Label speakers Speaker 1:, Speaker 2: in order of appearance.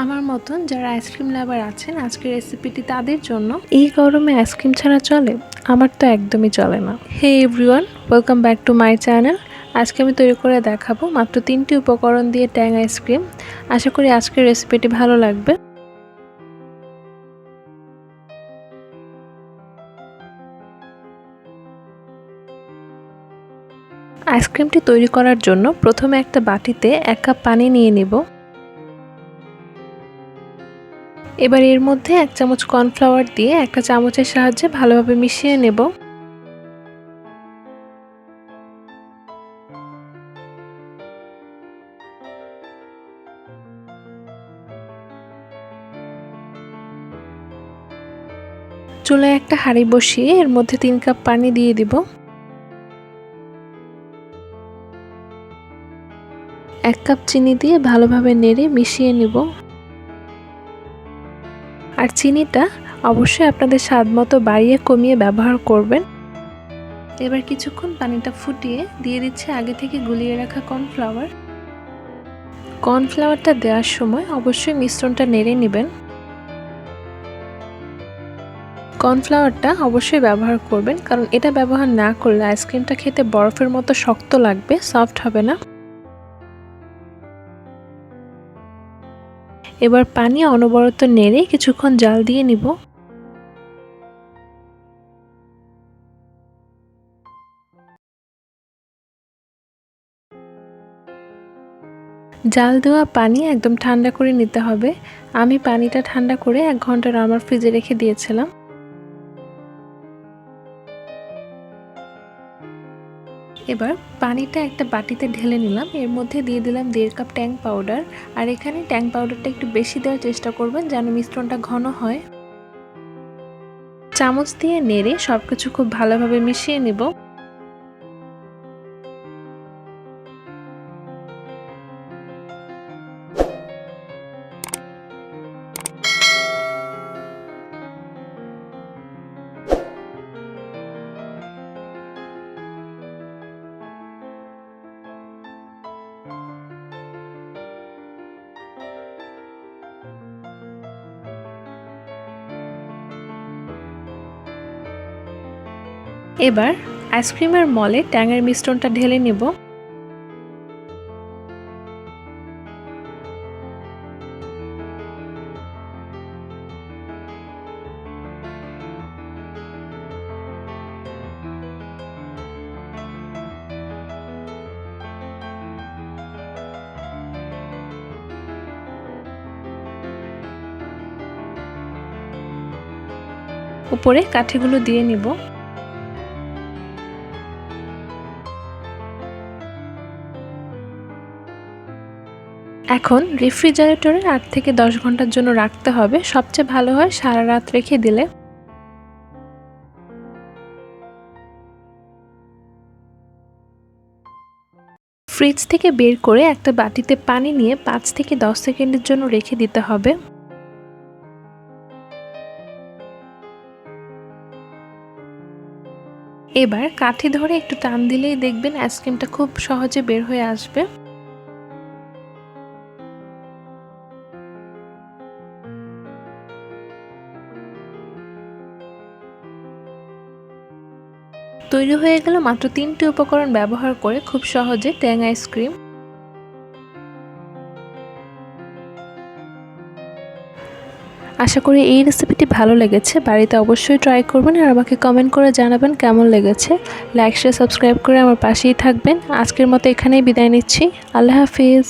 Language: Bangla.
Speaker 1: আমার মতন যারা আইসক্রিম লাভার আছেন, আজকের রেসিপিটি তাদের জন্য। এই গরমে আইসক্রিম ছাড়া চলে? আমার তো একদমই চলে না। Hey everyone welcome back to my channel আজকে আমি তৈরি করে দেখাবো মাত্র তিনটি উপকরণ দিয়ে ট্যাং আইসক্রিম। আশা করি আজকের রেসিপিটি ভালো লাগবে। আইসক্রিমটি তৈরি করার জন্য প্রথমে একটা বাটিতে এক কাপ পানি নিয়ে নেব। এবার এর মধ্যে এক চামচ কর্নফ্লাওয়ার দিয়ে একটা চামচের সাহায্যে ভালোভাবে মিশিয়ে নেব। চুলায় একটা হাঁড়ি বসিয়ে এর মধ্যে তিন কাপ পানি দিয়ে দিব। এক কাপ চিনি দিয়ে ভালোভাবে নেড়ে মিশিয়ে নিব। আর চিনিটা অবশ্যই আপনাদের স্বাদ মতো বাড়িয়ে কমিয়ে ব্যবহার করবেন। এবার কিছুক্ষণ পানিটা ফুটিয়ে দিয়ে দিচ্ছে আগে থেকে গুলিয়ে রাখা কর্নফ্লাওয়ার। কর্নফ্লাওয়ারটা দেওয়ার সময় অবশ্যই মিশ্রণটা নেড়ে নেবেন। কর্নফ্লাওয়ারটা অবশ্যই ব্যবহার করবেন, কারণ এটা ব্যবহার না করলে আইসক্রিমটা খেতে বরফের মতো শক্ত লাগবে, সফট হবে না। এবার পানি অনবরত নেড়ে কিছুক্ষণ জাল দিয়ে নিব। জাল দেওয়া পানি একদম ঠান্ডা করে নিতে হবে। আমি পানিটা ঠান্ডা করে এক ঘণ্টা আমার ফ্রিজে রেখে দিয়েছিলাম। এবার পানিটা একটা বাটিতে ঢেলে নিলাম। এর মধ্যে দিয়ে দিলাম দেড় কাপ ট্যাং পাউডার। আর এখানে ট্যাং পাউডারটা একটু বেশি দেওয়ার চেষ্টা করবেন যেন মিশ্রণটা ঘন হয়। চামচ দিয়ে নেড়ে সব কিছু খুব ভালোভাবে মিশিয়ে নেব। এবার আইসক্রিমের মলে ট্যাঙের মিশ্রণটা ঢেলে নেব। উপরে কাঠিগুলো দিয়ে নিব। এখন রেফ্রিজারেটরে আট থেকে দশ ঘণ্টার জন্য রাখতে হবে। সবচেয়ে ভালো হয় সারা রাত রেখে দিলে। ফ্রিজ থেকে বের করে একটা বাটিতে পানি নিয়ে পাঁচ থেকে দশ সেকেন্ডের জন্য রেখে দিতে হবে। এবার কাঠি ধরে একটু টান দিলেই দেখবেন আইসক্রিমটা খুব সহজে বের হয়ে আসবে। তৈরি হয়ে গেল মাত্র তিনটি উপকরণ ব্যবহার করে খুব সহজে ট্যাং আইসক্রিম আশা করি এই রেসিপিটি ভালো লেগেছে। বাড়িতে অবশ্যই ট্রাই করবেন আর আমাকে কমেন্ট করে জানাবেন কেমন লেগেছে। লাইক, শেয়ার, সাবস্ক্রাইব করে আমার পাশেই থাকবেন। আজকের মতো এখানেই বিদায় নিচ্ছি। আল্লাহ হাফিজ।